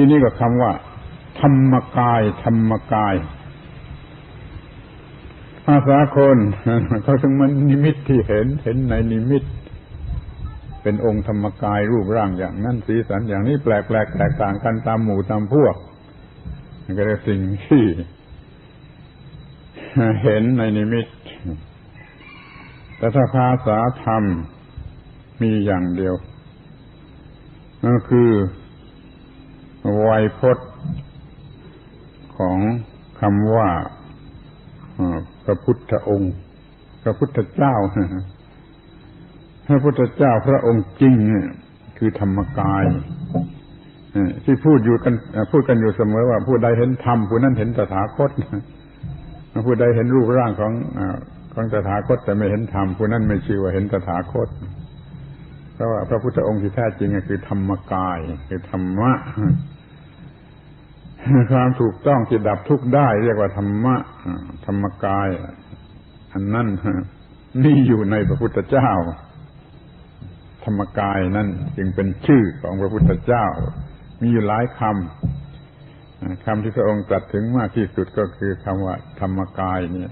ที่นี่ก็คำว่า ธรรมกาย ธรรมกายภาษาคนเขาถึงมันนิมิตที่เห็นเห็นในนิมิต เป็นองค์ธรรมกายรูปร่างอย่างนั้นสีสันอย่างนี้แปลกแปลกแตกต่างกันตามหมู่ตามพวกมันก็เรียกสิ่งที่เห็นในนิมิต แต่ถ้าภาษาธรรมมีอย่างเดียวนั่นคือ ไวยพจน์ของคำว่าพระพุทธองค์ พระพุทธเจ้าพระพุทธเจ้าพระองค์จริงคือธรรมกายที่พูดอยู่กันพูดกันอยู่เสมอว่าผู้ใดเห็นธรรมผู้นั้นเห็นตถาคตผู้ใดเห็นรูปร่างของของตถาคต แต่ไม่เห็นธรรมผู้นั้นไม่ชื่อว่าเห็นตถาคต เพราะว่าพระพุทธองค์ที่แท้จริงคือธรรมกาย คือธรรมะ ความถูกต้องที่ดับทุกข์ได้ เรียกว่าธรรมะธรรมกาย อันนั้นนี่อยู่ในพระพุทธเจ้า ธรรมกายนั่นจึงเป็นชื่อของพระพุทธเจ้า มีอยู่หลายคำคำที่พระองค์ตรัสถึงมากที่สุดก็คือคำว่า ธรรมกายเนี่ย